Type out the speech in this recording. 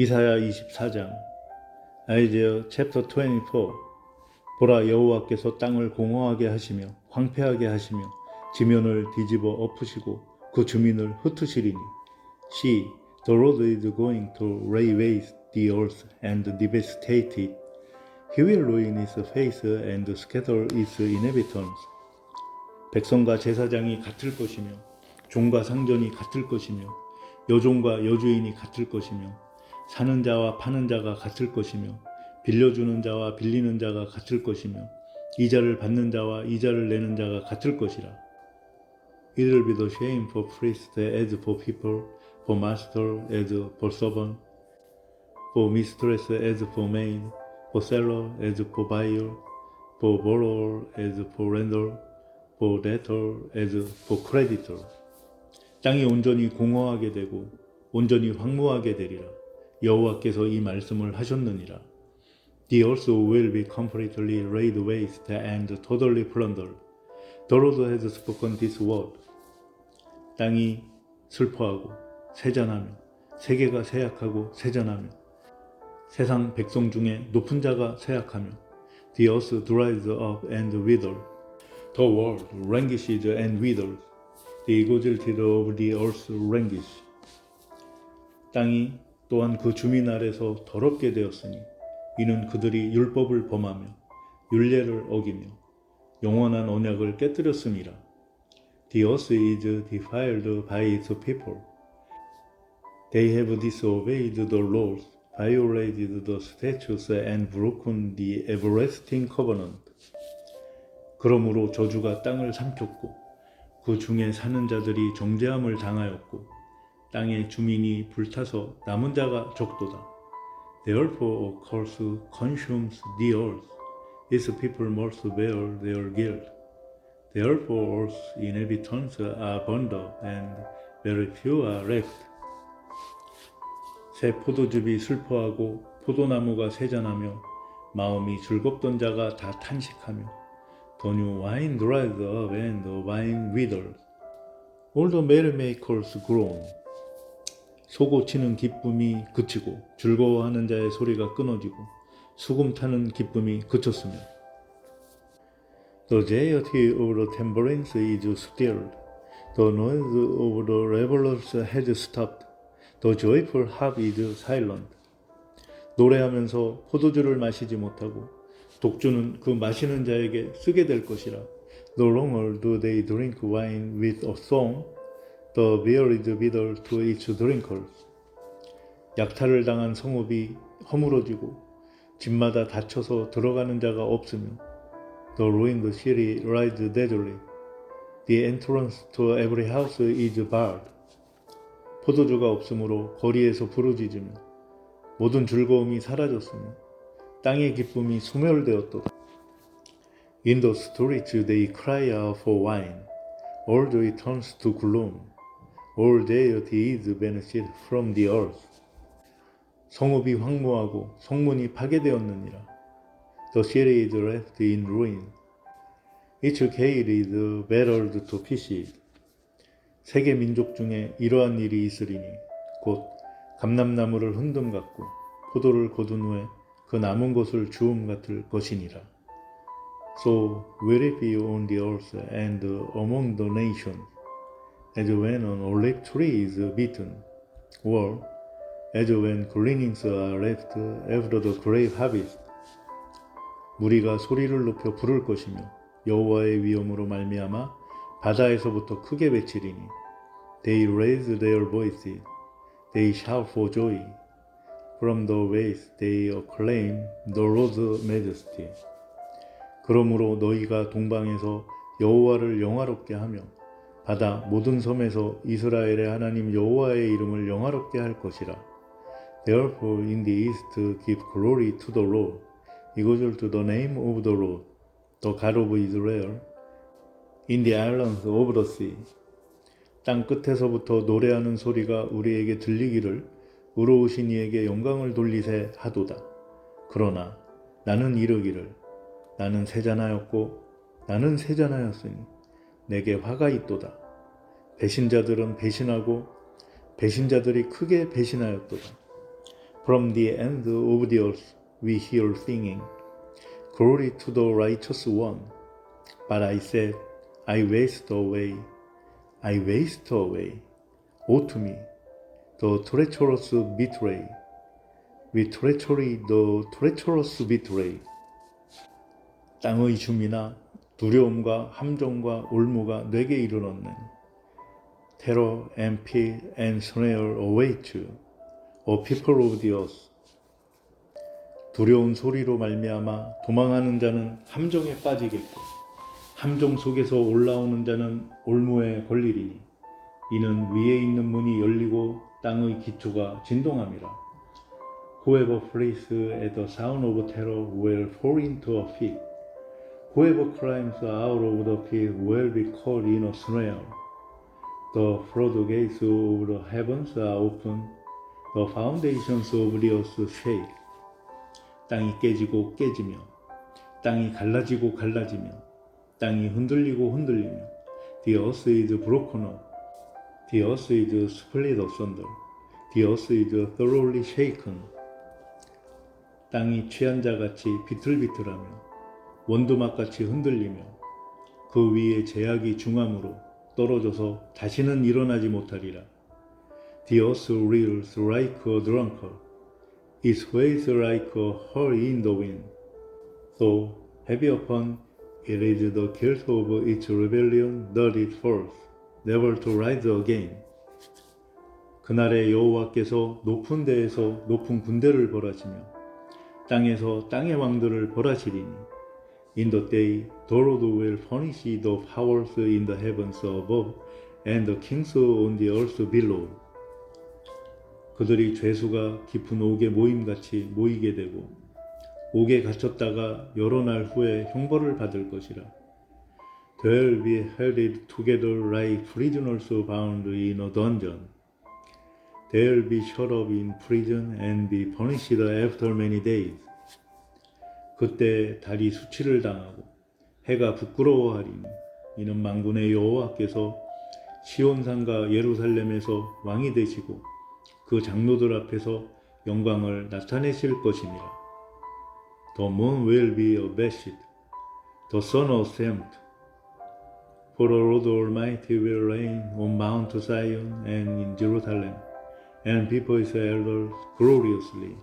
이사야 24장 아이제어 챕터 24 보라 여호와께서 땅을 공허하게 하시며 황폐하게 하시며 지면을 뒤집어 엎으시고 그 주민을 흩으시리니 See, the Lord is going to lay waste the earth and devastate it. He will ruin its face and scatter its inhabitants. 백성과 제사장이 같을 것이며 종과 상전이 같을 것이며 여종과 여주인이 같을 것이며 사는 자와 파는 자가 같을 것이며 빌려주는 자와 빌리는 자가 같을 것이며 이자를 받는 자와 이자를 내는 자가 같을 것이라. It will be the shame for priest as for people, for master as for servant, for mistress as for maid, for seller as for buyer, for borrower as for lender, for debtor as for creditor. 땅이 온전히 공허하게 되고 온전히 황무하게 되리라. 여호와께서 이 말씀을 하셨느니라. The earth will be completely laid waste and totally plundered. The Lord has spoken this word. 땅이 슬퍼하고 세잔하며 세계가 쇠약하고 세잔하며 세상 백성 중에 높은 자가 쇠약하며 The earth dries up and withers. The world languishes and withers. The exalted of the earth languish. 땅이 또한 그 주민 아래서 더럽게 되었으니 이는 그들이 율법을 범하며 율례를 어기며 영원한 언약을 깨뜨렸음이라. The earth is defiled by its people. They have disobeyed the laws, violated the statutes, and broken the everlasting covenant. 그러므로 저주가 땅을 삼켰고 그 중에 사는 자들이 정죄함을 당하였고 땅의 주민이 불타서 남은 자가 적도다. Therefore a curse consumes the earth. Its people must bear their guilt. Therefore earth's inhabitants are burned up and very few are left. 새 포도즙이 슬퍼하고 포도나무가 세잔하며 마음이 즐겁던 자가 다 탄식하며 The new wine dries up and the wine withers. All the merrymakers groan. 소고 치는 기쁨이 그치고 즐거워하는 자의 소리가 끊어지고 수금 타는 기쁨이 그쳤으며 The gaiety of the tambourines is stilled. The noise of the revelers has stopped. The joyful harp is silent. 노래하면서 포도주를 마시지 못하고 독주는 그 마시는 자에게 쓰게 될 것이라. No longer do they drink wine with a song. The is bitter to its drinkers. 약탈을 당한 성읍이 허물어지고 집마다 닫혀서 들어가는 자가 없으며 The ruined city lies desertly. The entrance to every house is barred. 포도주가 없으므로 거리에서 부르짖으며 모든 즐거움이 사라졌으며 땅의 기쁨이 소멸되었도다. In the streets they cry out for wine. All joy turns to gloom. All gaiety is banished from the earth. 성읍이 황무하고 성문이 파괴되었느니라. The city is left in ruin. Its gate is battered to pieces. 세계 민족 중에 이러한 일이 있으리니 곧 감람나무를 흔듦 같고 포도를 거둔 후에 그 남은 것을 주움 같을 것이니라. So will it be on the earth and among the nations, as when an olive tree is beaten, or as when gleanings are left after the grape harvest. 무리가 소리를 높여 부를 것이며 여호와의 위엄으로 말미암아 바다에서부터 크게 외치리니 They raise their voices, they shout for joy. From the waves they acclaim the Lord's majesty. 그러므로 너희가 동방에서 여호와를 영화롭게 하며 바다 모든 섬에서 이스라엘의 하나님 여호와의 이름을 영화롭게 할 것이라. Therefore in the east give glory to the Lord. Exalt the name of the Lord, the God of Israel. In the islands of the sea. 땅 끝에서부터 노래하는 소리가 우리에게 들리기를 의로우신 이에게 영광을 돌리세 하도다. 그러나 나는 이르기를 나는 세잔하였고 나는 세잔하였으니 내게 화가 있도다. 배신자들은 배신하고 배신자들이 크게 배신하였도다. From the end of the earth we hear singing, Glory to the righteous one. But I said, I waste away, I waste away. Woe to me, the treacherous betray. We treachery, the treacherous betray. 땅의 줌이나 두려움과 함정과 올무가 내게 이르렀네. Terror and fear and snare await you, O people of the earth. 두려운 소리로 말미암아 도망하는 자는 함정에 빠지겠고 함정 속에서 올라오는 자는 올무에 걸리리니 이는 위에 있는 문이 열리고 땅의 기초가 진동함이라. Whoever flees at the sound of terror will fall into a fit. Whoever climbs out of the pit will be caught in a snare. The floodgates of the heavens are open. The foundations of the earth shake. 땅이 깨지고 깨지며, 땅이 갈라지고 갈라지며, 땅이 흔들리고 흔들리며, The earth is broken up. The earth is split asunder. The earth is thoroughly shaken. 땅이 취한 자 같이 비틀비틀하며 원두막같이 흔들리며 그 위에 제약이 중함으로 떨어져서 다시는 일어나지 못하리라. Earth reels like a drunkard. It sways like a hull in the wind. So heavy upon it is the guilt of its rebellion that it falls, never to rise again. 그날에 여호와께서 높은 데에서 높은 군대를 벌하시며 땅에서 땅의 왕들을 벌하시리니 In the day the Lord will punish the powers in the heavens above and the kings on the earth below. 그들이 죄수가 깊은 옥에 모임같이 모이게 되고 옥에 갇혔다가 여러 날 후에 형벌을 받을 것이라. They'll be held together like prisoners bound in a dungeon. They'll be shut up in prison and be punished after many days. 그때 달이 수치를 당하고 해가 부끄러워하리니 이는 만군의 여호와께서 시온산과 예루살렘에서 왕이 되시고 그 장로들 앞에서 영광을 나타내실 것이니라. The moon will be abashed, the sun ashamed. For the Lord Almighty will reign on Mount Zion and in Jerusalem, and people his elders gloriously.